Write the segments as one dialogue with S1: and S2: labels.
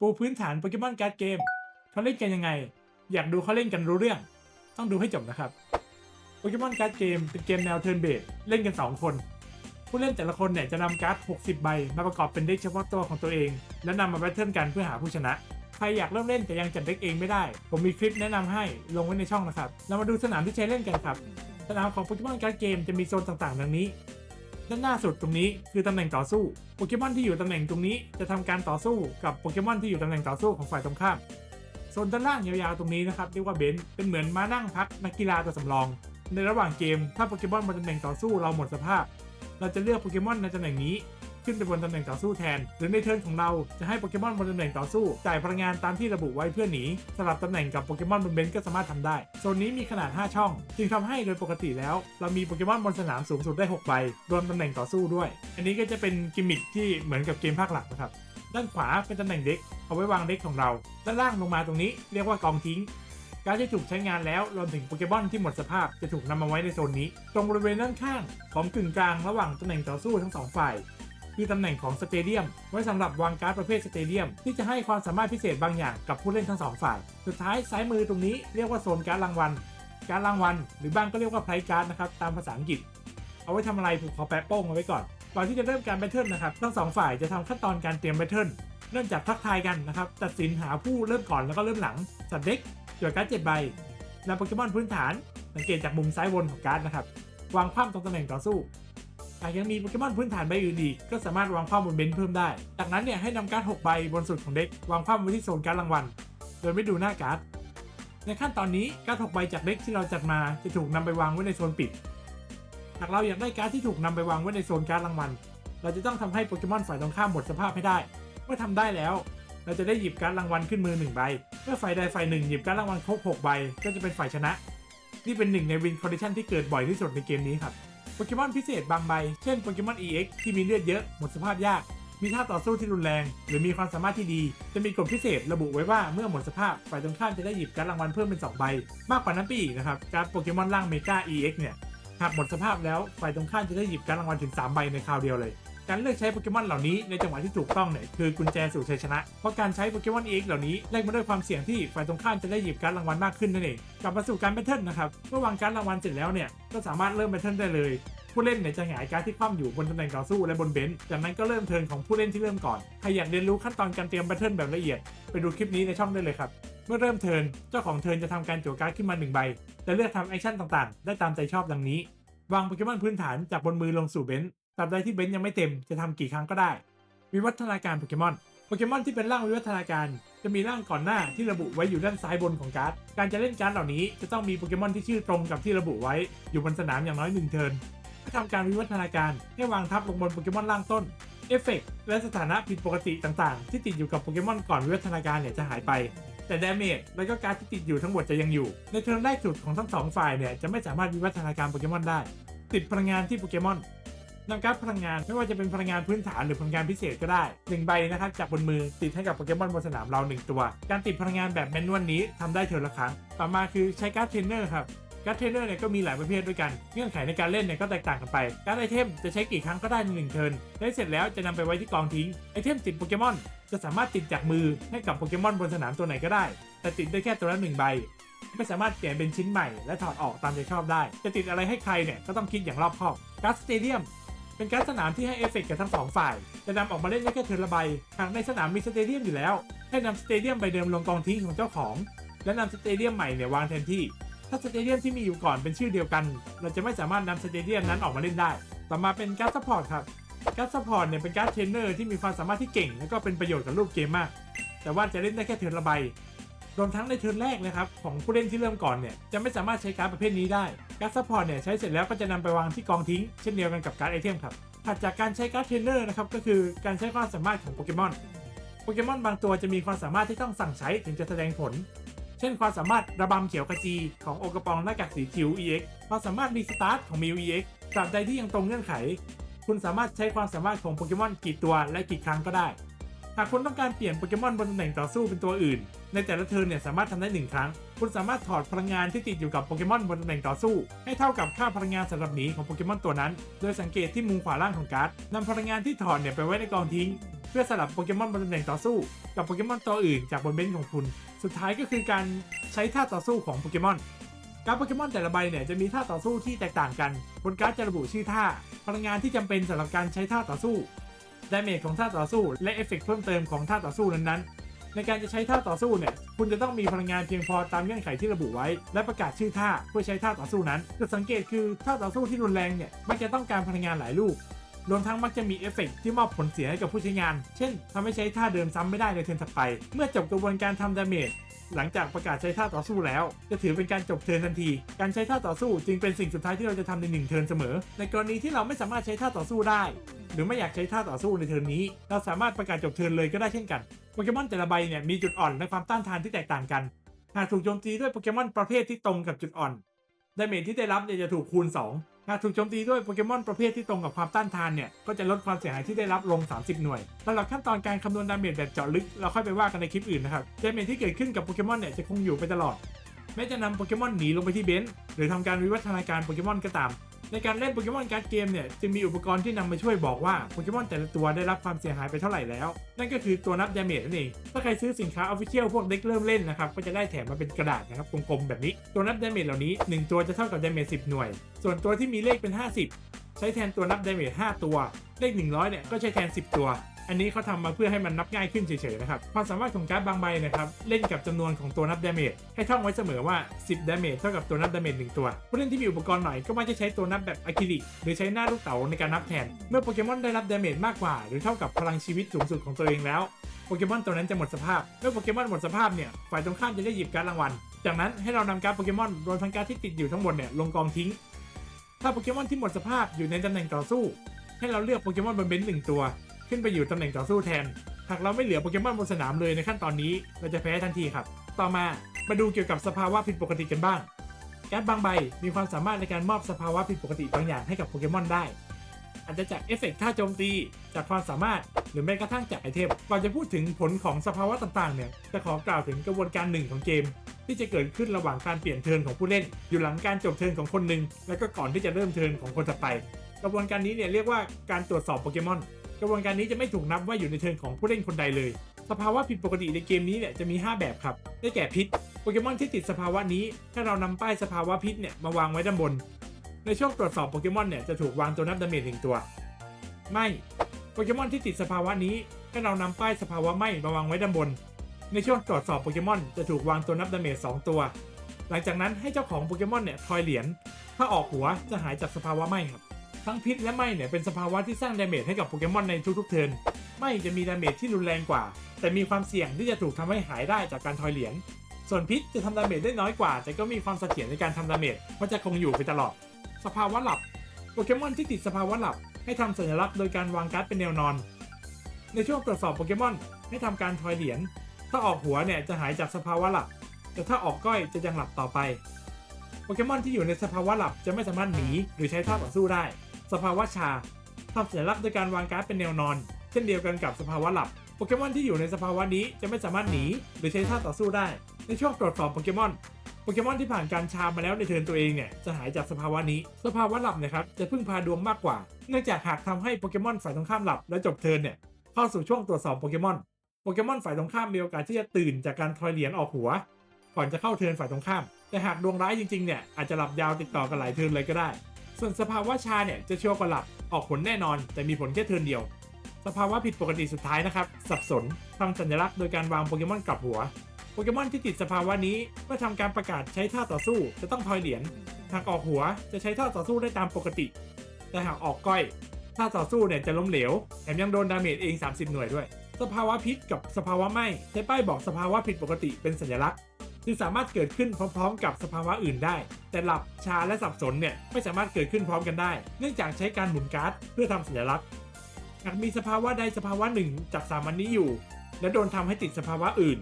S1: ปูพื้นฐานโปเกมอนการ์ดเกมเขาเล่นกันยังไง อยากดูเขาเล่นกันรู้เรื่อง ต้องดูให้จบนะครับโปเกมอนการ์ดเกมเป็นเกมแนวเทิร์นเบสเล่นกัน 2 คน ผู้เล่นแต่ละคนเนี่ยจะนำการ์ด 60 ใบ มาประกอบเป็นเด็กเฉพาะตัวของตัวเอง และนำมาแบทเทิลกันเพื่อหาผู้ชนะ ใครอยากเริ่มเล่นแต่ยังจัดเด็กเองไม่ได้ ผมมีคลิปแนะนำให้ลงไว้ในช่องนะครับ เรามาดูสนามที่ใช้เล่นกันครับ สนามของโปเกมอนการ์ดเกมจะมีโซนต่างๆ ดังนี้ ด้านหน้าสุดตรงนี้คือตำแหน่งต่อสู้โปเกมอนที่อยู่ตำแหน่งตรงนี้จะทำการต่อสู้กับโปเกมอนที่อยู่ตำแหน่งต่อสู้ของฝ่ายตรงข้ามโซนด้านล่างยาวๆตรงนี้นะครับเรียกว่าเบนซ์เป็นเหมือนม้านั่งพักนักกีฬาตัวสำรอง ในระหว่างเกมถ้าโปเกมอนบนตำแหน่งต่อสู้เราหมดสภาพ เราจะเลือกโปเกมอนในตำแหน่งนี้ ขึ้นไปบนตำแหน่งต่อสู้แทน หรือในเทิร์นของเราจะให้โปเกมอนบนตำแหน่งต่อสู้จ่ายพลังงานตามที่ระบุไว้เพื่อหนีสลับตำแหน่งกับโปเกมอนบนเบนซ์ก็สามารถทำได้โซนนี้มีขนาด 5 ช่อง จึงทำให้โดยปกติแล้ว เรามีโปเกมอนบนสนามสูงสุดได้6ใบรวมตำแหน่งต่อสู้ด้วย อันนี้ก็จะเป็นกิมมิคที่เหมือนกับเกมภาคหลักนะครับด้านขวาเป็นตำแหน่งเด็กเอาไว้วางเด็กของเรา ด้านล่างลงมาตรงนี้เรียกว่ากองทิ้ง การดที่ถูกใช้งานแล้วรวมถึงโปเกมอนที่หมดสภาพจะถูกนำมาไว้ในโซนนี้ ตรงบริเวณด้านข้างของกึ่งกลางระหว่างตำแหน่งต่อสู้ทั้งสองฝ่าย คือตำแหน่งของสเตเดียม ไว้สำหรับวางการ์ดประเภทสเตเดียม ที่จะให้ความสามารถพิเศษบางอย่างกับผู้เล่นทั้งสองฝ่าย สุดท้ายซ้ายมือตรงนี้เรียกว่าโซนการ์ดรางวัล การ์ดรางวัล หรือบางก็เรียกว่าไพรการ์ดนะครับตามภาษาอังกฤษ เอาไว้ทำอะไรผูกขอแปะโป้งเอาไว้ก่อน ก่อนที่จะเริ่มการแบทเทิลนะครับทั้งสองฝ่ายจะทำขั้นตอนการเตรียมแบทเทิลเริ่มจากทักทายกันนะครับตัดสินหาผู้เริ่มก่อนแล้วก็เริ่มหลังจัดเด็กจวดการ์ดเจ็ดใบนำโปเกมอนพื้นฐานสังเกตจากมุมซ้ายบนของการ์ดนะครับวางคว่ำตรงตำแหน่งต่อสู้ หากยังมีโปเกมอนพื้นฐานใบอื่นอีกก็สามารถวางคว่ำบนเบนซ์เพิ่มได้ จากนั้นเนี่ยให้นำการ์ด6ใบบนสุดของเด็กวางคว่ำไว้ที่โซนการ์ดรางวัล โดยไม่ดูหน้าการ์ด ในขั้นตอนนี้การ์ด6ใบจากเด็กที่เราจัดมาจะถูกนำไปวางไว้ในโซนปิด หากเราอยากได้การ์ดที่ถูกนำไปวางไว้ในโซนการ์ดรางวัล เราจะต้องทำให้โปเกมอนฝ่ายตรงข้ามหมดสภาพให้ได้ เมื่อทำได้แล้ว เราจะได้หยิบการ์ดรางวัลขึ้นมือ1ใบ เมื่อฝ่ายใดฝ่ายหนึ่งหยิบการ์ดรางวัลครบ6ใบก็จะเป็นฝ่ายชนะ นี่เป็นหนึ่งในวินคอนดิชันที่เกิดบ่อยที่สุดในเกมนี้ครับ โปเกมอนพิเศษบางใบ เช่นโปเกมอน EX ที่มีเลือดเยอะ หมดสภาพยาก มีท่าต่อสู้ที่รุนแรง หรือมีความสามารถที่ดี จะมีกฎพิเศษระบุไว้ว่าเมื่อหมดสภาพฝ่ายตรงข้ามจะได้หยิบการรางวัลเพิ่มเป็น 2 ใบ มากกว่านั้นไปอีกนะครับการโปเกมอนร่างเมกา EX เนี่ยหากหมดสภาพแล้วฝ่ายตรงข้ามจะได้หยิบการรางวัลถึง 3 ใบในคราวเดียวเลย การเลือกใช้โปเกมอนเหล่านี้ในจังหวะที่ถูกต้องเนี่ยคือกุญแจสู่ชัยชนะ เพราะการใช้โปเกมอน EX เหล่านี้แลกมาด้วยความเสี่ยงที่ฝ่ายตรงข้ามจะได้หยิบการดรางวัลมากขึ้นนั่นเองกลับมาสู่การแบทเทิลนะครับเมื่อวางการดรางวัลเสร็จแล้วเนี่ยก็สามารถเริ่มแบทเทิลได้เลย ผู้เล่นเนี่ยจะหงายการดที่คว่ำอยู่บนตำแหน่งต่อสู้และบนเบนช์จากนั้นก็เริ่มเทิร์นของผู้เล่นที่เริ่มก่อนใครอยากเรียนรู้ขั้นตอนการเตรียมแบทเทิลแบบละเอียดไปดูคลิปนี้ในช่องได้เลยครับเมื่อเริ่มเทิร์นเจ้าของเทิร์นจะทำการจั่วการ์ดขึ้นมาหนึ่งใบและเลือกทำแอคชั่นต่างๆ ได้ตามใจชอบดังนี้ วางโปเกมอนพื้นฐานจากบนมือลงสู่เบนช์ ตราบใดที่เบนยังไม่เต็มจะทำกี่ครั้งก็ได้ วิวัฒนาการโปเกมอน โปเกมอนที่เป็นร่างวิวัฒนาการ จะมีร่างก่อนหน้าที่ระบุไว้อยู่ด้านซ้ายบนของการ์ด การจะเล่นการ์ดเหล่านี้จะต้องมีโปเกมอนที่ชื่อตรงกับที่ระบุไว้อยู่บนสนามอย่างน้อยหนึ่งเทิร์นเพื่อทำการวิวัฒนาการให้วางทับลงบนโปเกมอนล่างต้น เอฟเฟกต์และสถานะผิดปกติต่างๆ ที่ติดอยู่กับโปเกมอนก่อนวิวัฒนาการเนี่ยจะหายไปแต่ดาเมจและก็การดที่ติดอยู่ทั้งหมดจะยังอยู่ ในเทิร์นแรกสุดของทั้งสองฝ่ายเนี่ยจะไม่สามารถวิวัฒนาการโปเกมอนได้ ติดพลังงานที่โปเกมอน นำการ์ดพลังงานไม่ว่าจะเป็นพลังงานพื้นฐานหรือพลังงานพิเศษก็ได้1ใบนะครับจากบนมือติดให้กับโปเกมอนบนสนามเรา 1 ตัว การติดพลังงานแบบแมนนวลนี้ทำได้เทอละครั้ง ต่อมาคือใช้การ์ดเทรนเนอร์ครับการ์ดเทรนเนอร์เนี่ยก็มีหลายประเภทด้วยกัน เงื่อนไขในการเล่นเนี่ยก็แตกต่างกันไปการ์ดไอเทมจะใช้กี่ครั้งก็ได้ในหนึ่งเทิร์นได้เสร็จแล้วจะนำไปไว้ที่กองทิ้งไอเทมติดโปเกมอนจะสามารถติดจากมือให้กับโปเกมอนบนสนามตัวไหนก็ได้ แต่ติดได้แค่ตัวละหนึ่งใบไม่สามารถเปลี่ยนเป็นชิ้นใหม่และถอดออกตามใจชอบได้ จะติดอะไรให้ใครเนี่ยก็ต้องคิดอย่างรอบคอบการ์ดสเตเดียม เป็นการสนามที่ให้เอฟเฟกต์กับทั้งสองฝ่ายจะนำออกมาเล่นได้แค่เทิร์นละใบหากในสนามมีสเตเดียมอยู่แล้ว ให้นำสเตเดียมใบเดิมลงกองทิ้งของเจ้าของ และนำสเตเดียมใหม่เนี่ยวางแทนที่ ถ้าสเตเดียมที่มีอยู่ก่อนเป็นชื่อเดียวกัน เราจะไม่สามารถนำสเตเดียมนั้นออกมาเล่นได้ ต่อมาเป็นการ์ดซัพพอร์ตครับการ์ดซัพพอร์ตเนี่ยเป็นการ์ดเทรนเนอร์ที่มีความสามารถที่เก่ง และก็เป็นประโยชน์กับรูปเกมมาก แต่ว่าจะเล่นได้แค่เทิร์นละใบ รวมทั้งในเทิร์นแรกนะครับของผู้เล่นที่เริ่มก่อนเนี่ยจะไม่สามารถใช้การ์ดประเภทนี้ได้การ์ดซัพพอร์ตเนี่ยใช้เสร็จแล้วก็จะนำไปวางที่กองทิ้ง เช่นเดียวกันกับการ์ดไอเทมครับถัดจากการใช้การ์ดเทรนเนอร์นะครับก็คือการใช้ความสามารถของโปเกมอนโปเกมอนบางตัวจะมีความสามารถที่ต้องสั่งใช้ถึงจะแสดงผล เช่น ความสามารถระบำเขียวขจีของโอกระปองหน้ากากสีคิว EX ความสามารถรีสตาร์ทของมิว EX ตราบใดที่ยังตรงเงื่อนไข คุณสามารถใช้ความสามารถของโปเกมอนกี่ตัวและกี่ครั้งก็ได้ หากคุณต้องการเปลี่ยนโปเกมอนบนตำแหน่งต่อสู้เป็นตัวอื่น ในแต่ละเทิร์นเนี่ยสามารถทำได้หนึ่งครั้ง คุณสามารถถอดพลังงานที่ติดอยู่กับโปเกมอนบนตำแหน่งต่อสู้ ให้เท่ากับค่าพลังงานสำหรับหนีของโปเกมอนตัวนั้น โดยสังเกตที่มุมขวาล่างของการ์ดนำพลังงานที่ถอดเนี่ยไปไว้ในกองทิ้ง เพื่อสลับโปเกมอนบนตำแหน่งต่อสู้ กับโปเกมอนตัวอื่น จากบนเบนของคุณ สุดท้ายก็คือการใช้ท่าต่อสู้ของโปเกมอนการ์ดโปเกมอนแต่ละใบเนี่ยจะมีท่าต่อสู้ที่แตกต่างกัน บนการ์ดจะระบุชื่อท่า พลังงานที่จำเป็นสำหรับการใช้ท่าต่อสู้ ดาเมจของท่าต่อสู้ และเอฟเฟกต์เพิ่มเติมของท่าต่อสู้นั้นๆ ในการจะใช้ท่าต่อสู้เนี่ย คุณจะต้องมีพลังงานเพียงพอตามเงื่อนไขที่ระบุไว้ และประกาศชื่อท่าเพื่อใช้ท่าต่อสู้นั้นจุดสังเกตคือท่าต่อสู้ที่รุนแรงเนี่ยมักจะต้องการพลังงานหลายลูกรวมทั้งมักจะมีเอฟเฟกต์ที่มอบผลเสียให้กับผู้ใช้งาน เช่นทำให้ใช้ท่าเดิมซ้ำไม่ได้ในเทิร์นถัดไป เมื่อจบกระบวนการทำดาเมจ หลังจากประกาศใช้ท่าต่อสู้แล้ว จะถือเป็นการจบเทิร์นทันที การใช้ท่าต่อสู้จึงเป็นสิ่งสุดท้ายที่เราจะทำในหนึ่งเทิร์นเสมอ ในกรณีที่เราไม่สามารถใช้ท่าต่อสู้ได้ หรือไม่อยากใช้ท่าต่อสู้ในเทิร์นนี้ เราสามารถประกาศจบเทิร์นเลยก็ได้เช่นกันโปเกมอนแต่ละใบเนี่ยมีจุดอ่อนและความต้านทานที่แตกต่างกัน หากถูกโจมตีด้วยโปเกมอนประเภทที่ตรงกับจุดอ่อนดาเมจที่ได้รับเนี่ยจะถูกคูณ 2 หากถูกโจมตีด้วยโปเกมอนประเภทที่ตรงกับความต้านทานเนี่ย ก็จะลดความเสียหายที่ได้รับลง 30 หน่วยสำหรับขั้นตอนการคำนวณดาเมจแบบเจาะลึก เราค่อยไปว่ากันในคลิปอื่นนะครับ ดาเมจที่เกิดขึ้นกับโปเกมอนเนี่ยจะคงอยู่ไปตลอด แม้จะนำโปเกมอนหนีลงไปที่เบนซ์หรือทำการวิวัฒนาการโปเกมอนก็ตาม ในการเล่นโปเกมอนการ์ดเกมเนี่ยจึงมีอุปกรณ์ที่นำมาช่วยบอกว่าโปเกมอนแต่ละตัวได้รับความเสียหายไปเท่าไหร่แล้ว นั่นก็คือตัวนับดาเมจนั่นเอง ถ้าใครซื้อสินค้าออฟฟิเชียลพวกเด็กเริ่มเล่นนะครับก็จะได้แถมมาเป็นกระดาษนะครับกลมๆแบบนี้ตัวนับดาเมจเหล่านี้ 1 ตัวจะเท่ากับดาเมจ10 หน่วย ส่วนตัวที่มีเลขเป็น 50 ใช้แทนตัวนับดาเมจ5ตัว เลข 100เนี่ยก็ใช้แทน 10 ตัว อันนี้เขาทำมาเพื่อให้มันนับง่ายขึ้นเฉยๆนะครับ ความสามารถของการ์ดบางใบนะครับ เล่นกับจำนวนของตัวนับดาเมจให้ท่องไว้เสมอว่า 10ดาเมจเท่ากับตัวนับดาเมจ1ตัว ผู้เล่นที่มีอุปกรณ์หน่อยก็มักจะใช้ตัวนับแบบอะคริลิกหรือใช้หน้าลูกเต๋าในการนับแทน เมื่อโปเกมอนได้รับดาเมจมากกว่า หรือเท่ากับพลังชีวิตสูงสุดของตัวเองแล้วโปเกมอนตัวนั้นจะหมดสภาพ เมื่อโปเกมอนหมดสภาพเนี่ย ฝ่ายตรงข้ามจะได้หยิบการดรางวัล จากนั้นให้เรานำการ์ดโปเกมอนรวมทั้งการ์ดที่ติดอยู่ทั้งหมดเนี่ยลงกองทิ้ง ถ้าโปเกมอนที่หมดสภาพอยู่ในตำแหน่งต่อสู้ ให้เราเลือกโปเกมอนบนเบนช์หนึ่งตัว ขึ้นไปอยู่ตำแหน่งต่อสู้แทน หากเราไม่เหลือโปเกมอนบนสนามเลยในขั้นตอนนี้ เราจะแพ้ทันทีครับ ต่อมามาดูเกี่ยวกับสภาวะผิดปกติกันบ้าง การ์ดบางใบมีความสามารถในการมอบสภาวะผิดปกติบางอย่างให้กับโปเกมอนได้ อาจจะจากเอฟเฟกต์ท่าโจมตี จากความสามารถ หรือแม้กระทั่งจากไอเทม ก่อนจะพูดถึงผลของสภาวะต่างๆ เนี่ย จะขอกล่าวถึงกระบวนการหนึ่งของเกม ที่จะเกิดขึ้นระหว่างการเปลี่ยนเทิร์นของผู้เล่น อยู่หลังการจบเทิร์นของคนหนึ่ง แล้วก็ก่อนที่จะเริ่มเทิร์นของคนถัดไป กระบวนการนี้เนี่ยเรียกว่าการตรวจสอบโปเกมอน กระบวนการนี้จะไม่ถูกนับว่าอยู่ในเทิร์นของผู้เล่นคนใดเลย สภาวะผิดปกติในเกมนี้เนี่ยจะมี 5 แบบครับ ได้แก่พิษ โปเกมอนที่ติดสภาวะนี้ ถ้าเรานำป้ายสภาวะพิษเนี่ยมาวางไว้ด้านบน ในช่วงตรวจสอบโปเกมอนเนี่ยจะถูกวางตัวนับดาเมจหนึ่งตัว ไม่ โปเกมอนที่ติดสภาวะนี้ ถ้าเรานำป้ายสภาวะไม่มาวางไว้ด้านบน ในช่วงตรวจสอบโปเกมอนจะถูกวางตัวนับดาเมจ2ตัว หลังจากนั้นให้เจ้าของโปเกมอนเนี่ยทอยเหรียญ ถ้าออกหัวจะหายจากสภาวะไม่ครับ ทั้งพิษและไม้เนี่ยเป็นสภาวะที่สร้างดาเมจให้กับโปเกมอนในทุกๆเทิร์นไม้จะมีดาเมจที่รุนแรงกว่า แต่มีความเสี่ยงที่จะถูกทำให้หายได้จากการทอยเหรียญส่วนพิษจะทำดาเมจได้น้อยกว่า แต่ก็มีความเสถียรในการทำดาเมจเพราะจะคงอยู่ไปตลอด สภาวะหลับโปเกมอนที่ติดสภาวะหลับ ให้ทำสัญลักษณ์โดยการวางการ์ดเป็นแนวนอน ในช่วงตรวจสอบโปเกมอนให้ทำการทอยเหรียญถ้าออกหัวเนี่ยจะหายจากสภาวะหลับ แต่ถ้าออกก้อยจะยังหลับต่อไป โปเกมอนที่อยู่ในสภาวะหลับจะไม่สามารถหนีหรือใช้ท่าต่อสู้ได้ สภาวะชาทำสัญลักษณ์โดยการวางการ์ดเป็นแนวนอน เช่นเดียวกันกับสภาวะหลับ โปเกมอนที่อยู่ในสภาวะนี้จะไม่สามารถหนีหรือใช้ท่าต่อสู้ได้ ในช่วงตรวจสอบโปเกมอน โปเกมอนที่ผ่านการชามาแล้วในเทิร์นตัวเองเนี่ยจะหายจากสภาวะนี้ สภาวะหลับนะครับจะพึ่งพาดวงมากกว่า เนื่องจากหากทำให้โปเกมอนฝ่ายตรงข้ามหลับและจบเทิร์นเนี่ยเข้าสู่ช่วงตรวจสอบโปเกมอน โปเกมอนฝ่ายตรงข้ามมีโอกาสที่จะตื่นจากการทอยเหรียญออกหัว ก่อนจะเข้าเทิร์นฝ่ายตรงข้าม แต่หากดวงร้ายจริงๆเนี่ยอาจจะหลับยาวติดต่อกันหลายเทิร์นเลยก็ได้ ส่วนสภาวะชาเนี่ยจะชัวร์กว่าหลับออกผลแน่นอน แต่มีผลแค่เทิร์นเดียว สภาวะผิดปกติสุดท้ายนะครับ สับสนทำสัญลักษณ์โดยการวางโปเกมอนกลับหัว โปเกมอนที่ติดสภาวะนี้เมื่อทำการประกาศใช้ท่าต่อสู้จะต้องทอยเหรียญหากออกหัวจะใช้ท่าต่อสู้ได้ตามปกติ แต่หากออกก้อยท่าต่อสู้เนี่ยจะล้มเหลวแถมยังโดนดาเมจเอง 30 หน่วยด้วย สภาวะพิษกับสภาวะไหม้ใช้ป้ายบอกสภาวะผิดปกติเป็นสัญลักษณ์ จึงสามารถเกิดขึ้นพร้อม ๆ กับสภาวะอื่นได้ แต่หลับชาและสับสนเนี่ยไม่สามารถเกิดขึ้นพร้อมกันได้ เนื่องจากใช้การหมุนการ์ดเพื่อทำสัญลักษณ์หากมีสภาวะใดสภาวะหนึ่งจากสามอันนี้อยู่ และโดนทำให้ติดสภาวะอื่น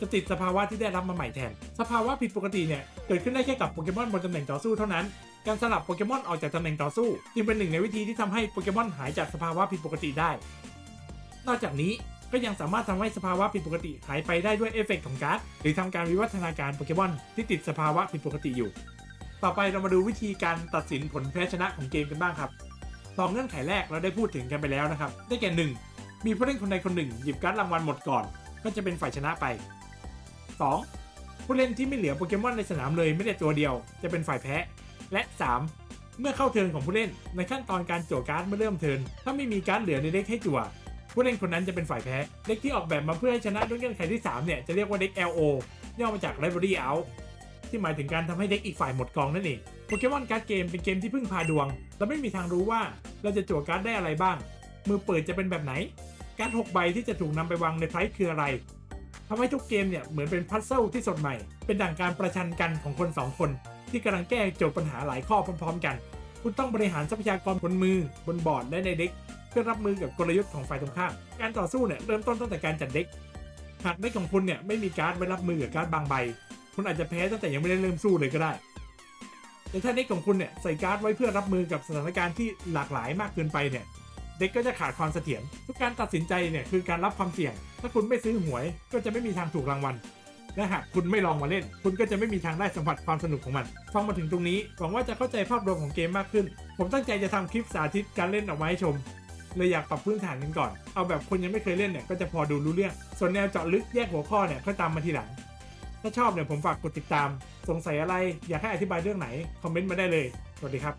S1: จะติดสภาวะที่ได้รับมาใหม่แทน สภาวะผิดปกติเนี่ยเกิดขึ้นได้แค่กับโปเกมอนบนตำแหน่งต่อสู้เท่านั้น การสลับโปเกมอนออกจากตำแหน่งต่อสู้จึงเป็นหนึ่งในวิธีที่ทำให้โปเกมอนหายจากสภาวะผิดปกติได้ นอกจากนี้ ก็ยังสามารถทำให้สภาวะผิดปกติหายไปได้ด้วยเอฟเฟกต์ของการ์ดหรือทำการวิวัฒนาการโปเกมอนที่ติดสภาวะผิดปกติอยู่ ต่อไปเรามาดูวิธีการตัดสินผลแพ้ชนะของเกมกันบ้างครับสองเงื่อนไขแรกเราได้พูดถึงกันไปแล้วนะครับ ได้แก่หนึ่งมีผู้เล่นคนใดคนหนึ่ง หยิบการ์ดรางวัลหมดก่อน ก็จะเป็นฝ่ายชนะไป 2. ผู้เล่นที่ไม่เหลือโปเกมอนในสนามเลยไม่แต่ตัวเดียว จะเป็นฝ่ายแพ้ และ 3. เมื่อเข้าเทิร์นของผู้เล่น ในขั้นตอนการจั่วการ์ดเมื่อเริ่มเทิร์นถ้าไม่มีการ์ดเหลือในเด็กให้จั่ว ผู้เล่นคนนั้นจะเป็นฝ่ายแพ้ เด็กที่ออกแบบมาเพื่อให้ชนะด้วยเงื่อนไขที่ 3 เนี่ย จะเรียกว่าเด็ก LO ย่อมาจาก Library Out ที่หมายถึงการทำให้เด็กอีกฝ่ายหมดกองนั่นเองโปเกมอนการ์ดเกมเป็นเกมที่พึ่งพาดวง เราไม่มีทางรู้ว่าเราจะจั่วการ์ดได้อะไรบ้าง มือเปิดจะเป็นแบบไหน การ์ด6ใบที่จะถูกนำไปวางในไพร์คืออะไรทำให้ทุกเกมเนี่ยเหมือนเป็นพัซเซิลที่สดใหม่ เป็นดั่งการประชันกันของคนสองคน ที่กำลังแก้โจทย์ปัญหาหลายข้อพร้อมๆ กัน คุณต้องบริหารทรัพยากรบนมือบนบอร์ดและในเด็ก พื่อรับมือกับกลยุทธ์ของฝ่ายตรงข้าม การต่อสู้เนี่ยเริ่มต้นตั้งแต่การจัดเด็ก หากเด็กของคุณเนี่ยไม่มีการ์ดไว้รับมือกับการ์ดบางใบ คุณอาจจะแพ้ตั้งแต่ยังไม่ได้เริ่มสู้เลยก็ได้แต่ถ้าเด็กของคุณเนี่ยใส่การ์ดไว้เพื่อรับมือกับสถานการณ์ที่หลากหลายมากเกินไปเนี่ยเด็กก็จะขาดความเสถียรทุกการตัดสินใจเนี่ยคือการรับความเสี่ยง ถ้าคุณไม่ซื้อหวยก็จะไม่มีทางถูกรางวัลและหากคุณไม่ลองมาเล่น คุณก็จะไม่มีทางได้สัมผัสความสนุกของมัน ฟังมาถึงตรงนี้หวังว่าจะเข้าใจภาพรวมของเกมมากขึ้น ผมตั้งใจจะทำคลิปสาธิตการเล่นออกมาให้ชม เลยอยากปรับพื้นฐานกันก่อน เอาแบบคนยังไม่เคยเล่นเนี่ยก็จะพอดูรู้เรื่อง ส่วนแนวเจาะลึกแยกหัวข้อเนี่ยค่อยตามมาทีหลัง ถ้าชอบเนี่ยผมฝากกดติดตาม สงสัยอะไรอยากให้อธิบายเรื่องไหนคอมเมนต์มาได้เลย สวัสดีครับ